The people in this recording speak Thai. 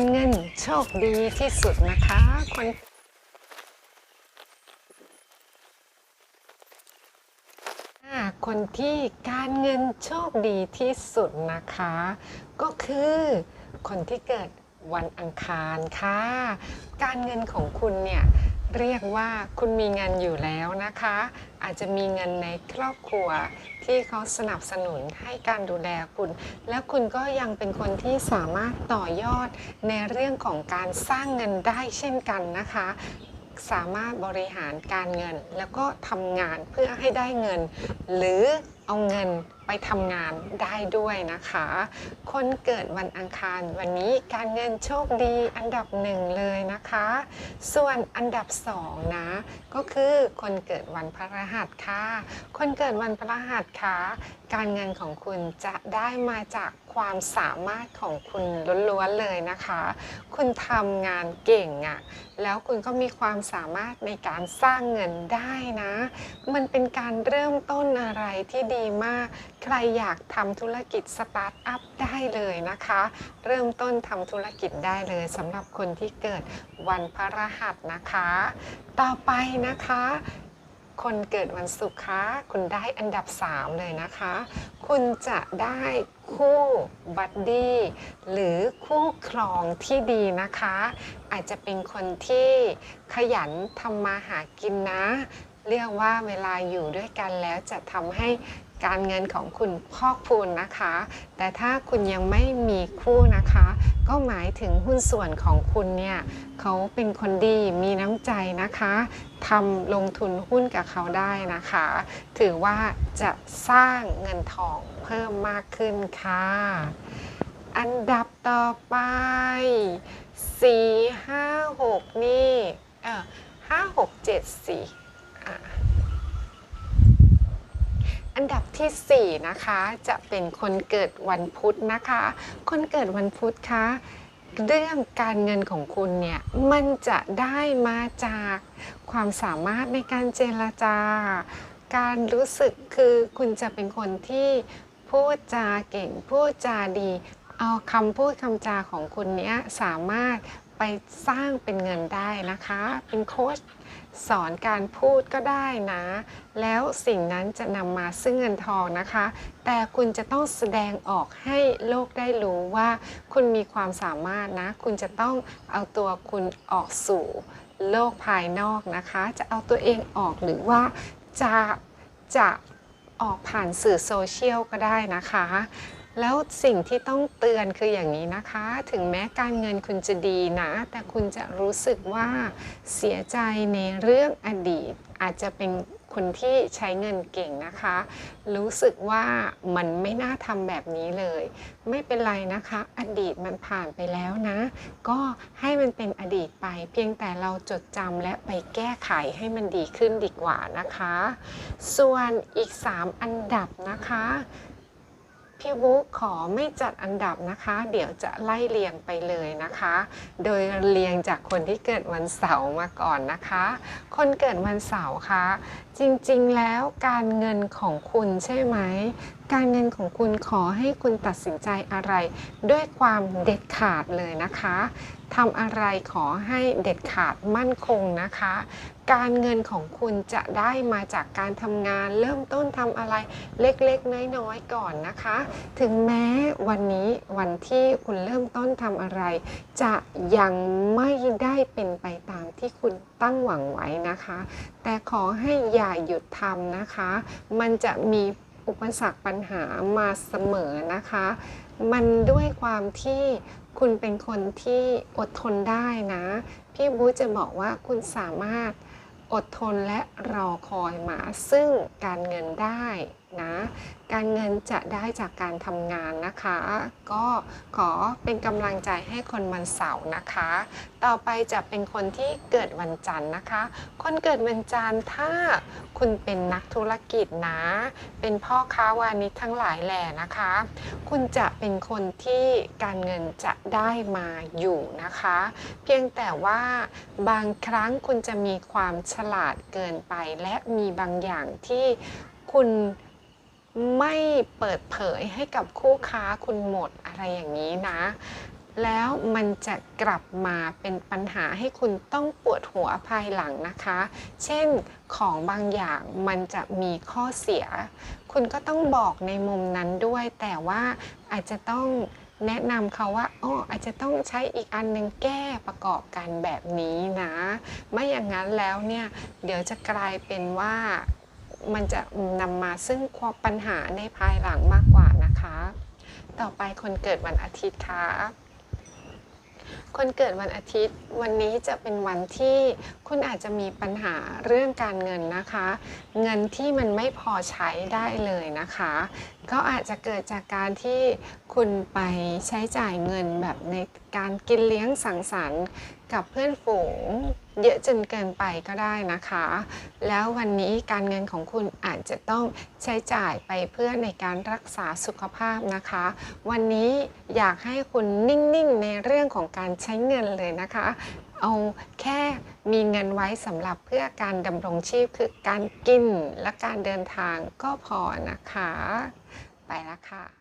การเงินโชคดีที่สุดนะคะคนอ่าคนที่การเงินโชคดีที่สุดนะคะ ก็คือคนที่เกิดวันอังคารค่ะ การเงินของคุณเนี่ย เรียกว่าคุณมีเงินอยู่แล้วนะคะ อาจจะมีเงินในครอบครัวที่เขาสนับสนุนให้การดูแลคุณ และคุณก็ยังเป็นคนที่สามารถต่อยอดในเรื่องของการสร้างเงินได้เช่นกันนะคะ สามารถบริหารการเงิน แล้วก็ทำงานเพื่อให้ได้เงิน หรือเอาเงิน ไปทำงานได้ด้วยนะคะ คนเกิดวันอังคารวันนี้การเงินโชคดีอันดับหนึ่งเลยนะคะ ส่วนอันดับสองนะก็คือคนเกิดวันพฤหัสค่ะ คนเกิดวันพฤหัสค่ะ การเงินของคุณจะได้มาจากความสามารถของคุณล้วนๆเลยนะคะ คุณทำงานเก่งอะ่ะ แล้วคุณก็มีความสามารถในการสร้างเงินได้นะ มันเป็นการเริ่มต้นอะไรที่ดีมาก ใครอยากทำธุรกิจสตาร์ทอัพได้เลยนะคะ เริ่มต้นทำธุรกิจได้เลยสำหรับคนที่เกิดวันพฤหัสนะคะ ต่อไปนะคะ คนเกิดวันศุกร์คะคุณได้อันดับ 3 เลยนะคะ คุณจะได้คู่บัดดี้หรือคู่ครองที่ดีนะคะ อาจจะเป็นคนที่ขยันทำมาหากินนะ เรียกว่าเวลาอยู่ด้วยกันแล้วจะทำให้การเงินของคุณพอกพูนนะคะ แต่ถ้าคุณยังไม่มีคู่นะคะ ก็หมายถึงหุ้นส่วนของคุณเนี่ยเขาเป็นคนดีมีน้ำใจนะคะทำลงทุนหุ้นกับเขาได้นะคะ ถือว่าจะสร้างเงินทองเพิ่มมากขึ้นค่ะ อันดับต่อไป 4 5 6 นี่เออ5 6 7 4อะ อันดับทีสี่ 4 นะคะ จะเป็นคนเกิดวันพุธนะคะ คนเกิดวันพุธคะเรื่องการเงินของคุณเนี่ยมันจะได้มาจากความสามารถในการเจรจา การรู้สึกคือคุณจะเป็นคนที่พูดจาเก่งพูดจาดี เอาคำพูดคำจาของคุณเนี้ยสามารถ ไปสร้างเป็นเงินได้นะคะ เป็นโค้ชสอนการพูดก็ได้นะ แล้วสิ่งนั้นจะนำมาซึ่งเงินทองนะคะ แต่คุณจะต้องแสดงออกให้โลกได้รู้ว่าคุณมีความสามารถนะ คุณจะต้องเอาตัวคุณออกสู่โลกภายนอกนะคะ จะเอาตัวเองออกหรือว่าจะจะออกผ่านสื่อโซเชียลก็ได้นะคะ แล้วสิ่งที่ต้องเตือนคืออย่างนี้นะคะ ถึงแม้การเงินคุณจะดีนะ แต่คุณจะรู้สึกว่าเสียใจในเรื่องอดีต อาจจะเป็นคนที่ใช้เงินเก่งนะคะ รู้สึกว่ามันไม่น่าทำแบบนี้เลย ไม่เป็นไรนะคะ อดีตมันผ่านไปแล้วนะ ก็ให้มันเป็นอดีตไป เพียงแต่เราจดจำและไปแก้ไขให้มันดีขึ้นดีกว่านะคะ ส่วนอีก 3 อันดับนะคะ พี่บุ๊กขอไม่จัดอันดับนะคะ เดี๋ยวจะไล่เรียงไปเลยนะคะ โดยเรียงจากคนที่เกิดวันเสาร์มาก่อนนะคะ คนเกิดวันเสาร์คะจริงๆแล้วการเงินของคุณใช่ไหม การเงินของคุณขอให้คุณตัดสินใจอะไร ด้วยความเด็ดขาดเลยนะคะทำอะไรขอให้เด็ดขาดมั่นคงนะคะ การเงินของคุณจะได้มาจากการทำงาน เริ่มต้นทำอะไรเล็กๆ น้อยๆ ก่อนนะคะ ถึงแม้วันนี้วันที่คุณเริ่มต้นทำอะไร จะยังไม่ได้เป็นไปตามที่คุณตั้งหวังไว้นะคะ แต่ขอให้อย่าหยุดทำนะคะ มันจะมี อุปสรรคปัญหามาเสมอนะคะ มันด้วยความที่คุณเป็นคนที่อดทนได้นะ พี่บูจะบอกว่าคุณสามารถอดทนและรอคอยมาซึ่งการเงินได้ นะการเงินจะได้จากการทำงานนะคะ ก็ขอเป็นกำลังใจให้คนวันเสาร์นะคะ ต่อไปจะเป็นคนที่เกิดวันจันทร์นะคะ คนเกิดวันจันทร์ถ้าคุณเป็นนักธุรกิจนะ เป็นพ่อค้าวานิชทั้งหลายแหล่นะคะ คุณจะเป็นคนที่การเงินจะได้มาอยู่นะคะ เพียงแต่ว่าบางครั้งคุณจะมีความฉลาดเกินไป และมีบางอย่างที่คุณ ไม่เปิดเผยให้กับคู่ค้าคุณหมดอะไรอย่างนี้นะ แล้วมันจะกลับมาเป็นปัญหาให้คุณต้องปวดหัวภายหลังนะคะ เช่นของบางอย่างมันจะมีข้อเสีย คุณก็ต้องบอกในมุมนั้นด้วย แต่ว่าอาจจะต้องแนะนำเขาว่าอ๋ออาจจะต้องใช้อีกอันหนึงแก้ประกอบกันแบบนี้นะ ไม่อย่างนั้นแล้วเนี่ย เดี๋ยวจะกลายเป็นว่า มันจะนำมาซึ่งความปัญหาในภายหลังมากกว่านะคะ ต่อไปคนเกิดวันอาทิตย์ค่ะคนเกิดวันอาทิตย์วันนี้จะเป็นวันที่คุณอาจจะมีปัญหาเรื่องการเงินนะคะ เงินที่มันไม่พอใช้ได้เลยนะคะ ก็อาจจะเกิดจากการที่คุณไปใช้จ่ายเงินแบบในการกินเลี้ยงสังสรรค์กับเพื่อนฝูงเยอะจนเกินไปก็ได้นะคะ แล้ววันนี้การเงินของคุณอาจจะต้องใช้จ่ายไปเพื่อในการรักษาสุขภาพนะคะ วันนี้อยากให้คุณนิ่งๆในเรื่องของการใช้เงินเลยนะคะ เอาแค่มีเงินไว้สำหรับเพื่อการดำรงชีพคือการกินและการเดินทางก็พอนะคะ ไปแล้วค่ะ